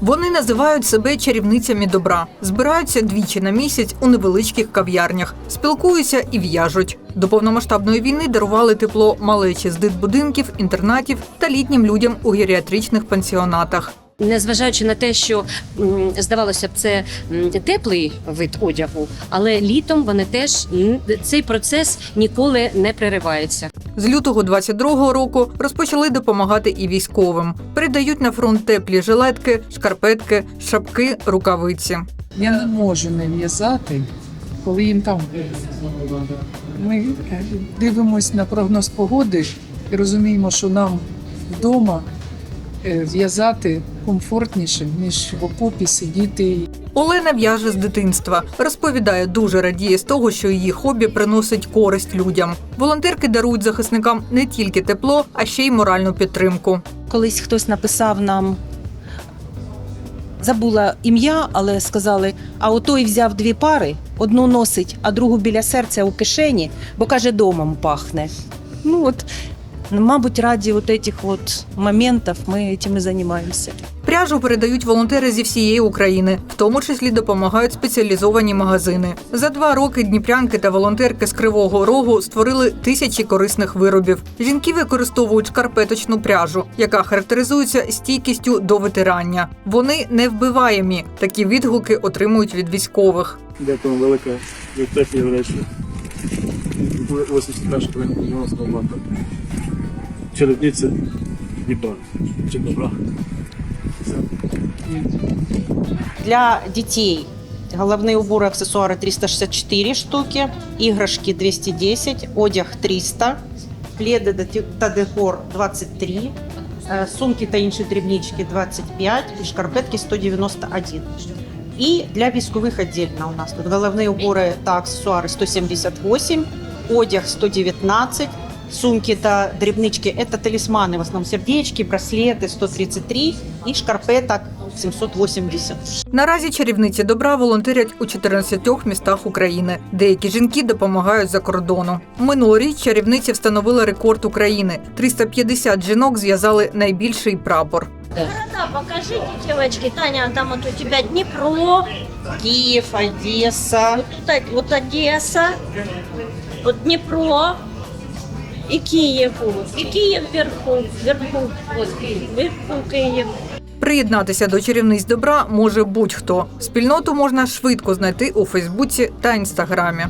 Вони називають себе чарівницями добра, збираються двічі на місяць у невеличких кав'ярнях, спілкуються і в'яжуть. До повномасштабної війни дарували тепло малечі з дитбудинків, інтернатів та літнім людям у геріатричних пансіонатах. Незважаючи на те, що здавалося б, це теплий вид одягу, але літом вони теж цей процес ніколи не переривається. З лютого 22-го року розпочали допомагати і військовим. Передають на фронт теплі жилетки, шкарпетки, шапки, рукавиці. Я не можу не в'язати, коли їм там. Ми дивимося на прогноз погоди і розуміємо, що нам вдома в'язати комфортніше, ніж в окопі сидіти. Олена в'яже з дитинства. Розповідає, дуже радіє з того, що її хобі приносить користь людям. Волонтерки дарують захисникам не тільки тепло, а ще й моральну підтримку. Колись хтось написав нам, забула ім'я, але сказали: а отой взяв дві пари, одну носить, а другу біля серця у кишені, бо каже, домом пахне. Ну от, мабуть, раді от этих от моментів ми цим і займаємося. Пряжу передають волонтери зі всієї України, в тому числі допомагають спеціалізовані магазини. За два роки дніпрянки та волонтерки з Кривого Рогу створили тисячі корисних виробів. Жінки використовують шкарпеточну пряжу, яка характеризується стійкістю до витирання. Вони невбиваємі. Такі відгуки отримують від військових. Дякую велике за теплі речі. 81 90 року. Чередниці Дніпра. Чи добра. Для детей головные уборы, аксессуары 364 штуки, игрушки 210, одяг 300, пледы та- та декор 23, э, сумки та інші дрібнички 25 і шкарпетки 191. І для військових віддільно у нас тут головні убори та аксесуари 178, одяг 119, сумки та дрібнички – це талісмани, в основному сердечки, браслети 133 і шкарпеток 780. Наразі чарівниці добра волонтерять у 14 містах України. Деякі жінки допомагають за кордону. Минулоріч чарівниці встановили рекорд України. 350 жінок зв'язали найбільший прапор. Да, покажите, девочки. Таня, там вот у тебя Днепро, Київ, Одеса, вот, тут вот Одесса, вот Днепро и Київ, і Київ вверху, вверху, вверху Київ. Приєднатися до чарівниць добра може будь-хто. Спільноту можна швидко знайти у Фейсбуці та Інстаграмі.